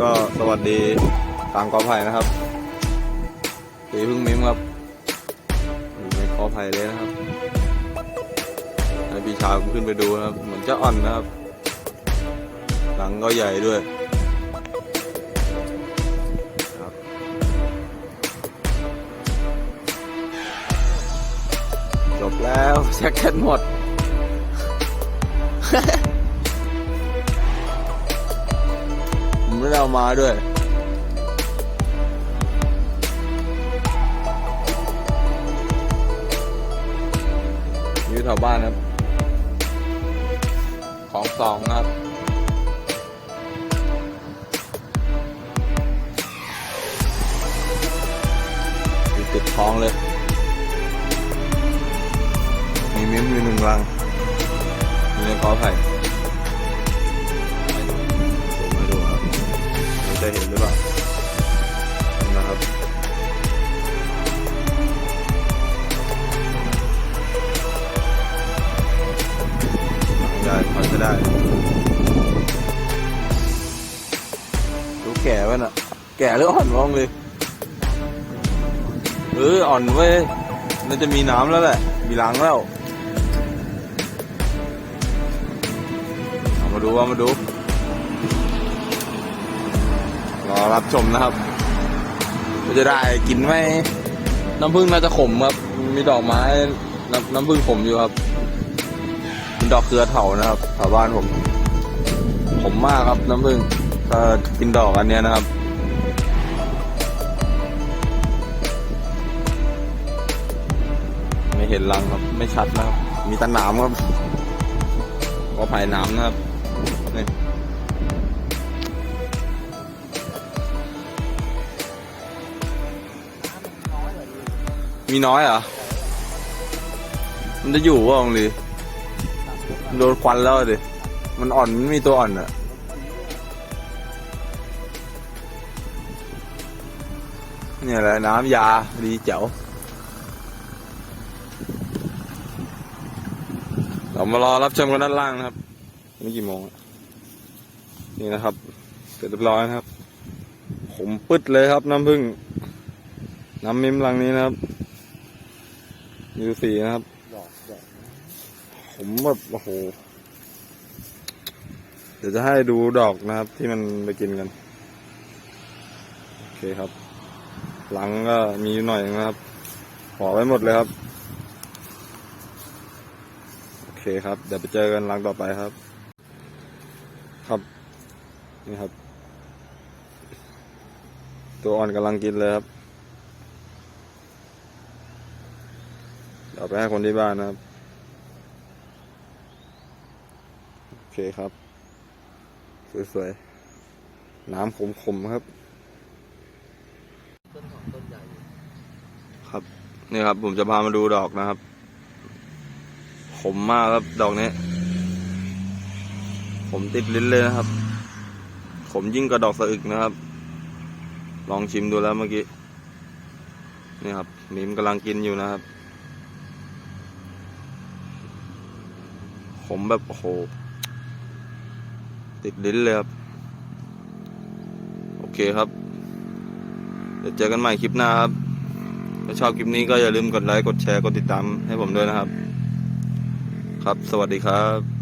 ก็สวัสดีตามกอไผ่นะครับตีพึ่งมิ้มครับอยู่ในกอไผ่เลยนะครับให้พี่ชายผมขึ้นไปดูนะครับ เหมือนจะอ่อนนะครับ หลังก็ใหญ่ด้วยจบแล้วแจ็คเก็ตหมด ไม่ได้เอามาด้วยอยู่แถวบ้านครับ ของสองครับติดคลองเลย มีเม้มอยู่หนึ่งรังมีในกอไผ่ ไม่ได้ ดูแก่ไว้น่ะ แก่หรืออ่อนมองเลยเอออ่อนเว้ยน่าจะมีน้ำแล้วแหละ มีหลังแล้วามาดูเอามาดู รอรับชมนะครับจะได้กินไหมน้ำผึ้งน่าจะขมครับ มีดอกไม้ น้ำน้ำผึ้งขมอยู่ครับ ดอกเครือเถานะครับแถวบ้านผมผมมากครับน้ำผึ้งถ้ากินดอกอันเนี้ยนะครับไม่เห็นรังครับ ไม่ชัดนะครับ มีตะหนามครับก็ไผ่หนามนะครับนี่มีน้อยเหรอ มันจะอยู่ว่าองลี โดนควันแล้วดิ มันอ่อนมันมีตัวอ่อนอะเนี่ยแหละน้ำยาดีเจ๋วเรามารอรับชมกันด้านล่างนะครับนี่กี่โมง นี่นะครับเสร็จเรียบร้อยนะครับ ผมปึ๊ดเลยครับน้ำผึ้งน้ำมิมลังนี้นะครับมีอยู่สีนะครับ ผมแบบโอ้โห เดี๋ยวจะให้ดูดอกนะครับ ที่มันไปกินกัน โอเคครับ หลังก็มีหน่อยนะครับห่อไว้หมดเลยครับ โอเคครับ เดี๋ยวไปเจอกันหลังต่อไปครับ ครับ นี่ครับ ตัวอ่อนกำลังกินเลยครับเดี๋ยวไปให้คนที่บ้านนะครับ โอ เคครับ สวยๆ น้ำขมๆครับ ต้นของต้นใหญ่ ครับ นี่ครับ ผมจะพามาดูดอกนะครับ ขมมากครับดอกนี้ ผมติดลิ้นเลยนะครับ ขมยิ่งกว่าดอกสะอึกนะครับ ลองชิมดูแล้วเมื่อกี้ นี่ครับมิมกำลังกินอยู่นะครับขมแบบโอ้โห ติดลิ้นเลยครับ โอเคครับ เดี๋ยวเจอกันใหม่คลิปหน้าครับ ถ้าชอบคลิปนี้ก็อย่าลืมกดไลค์ กดแชร์ กดติดตามให้ผมด้วยนะครับ ครับ สวัสดีครับ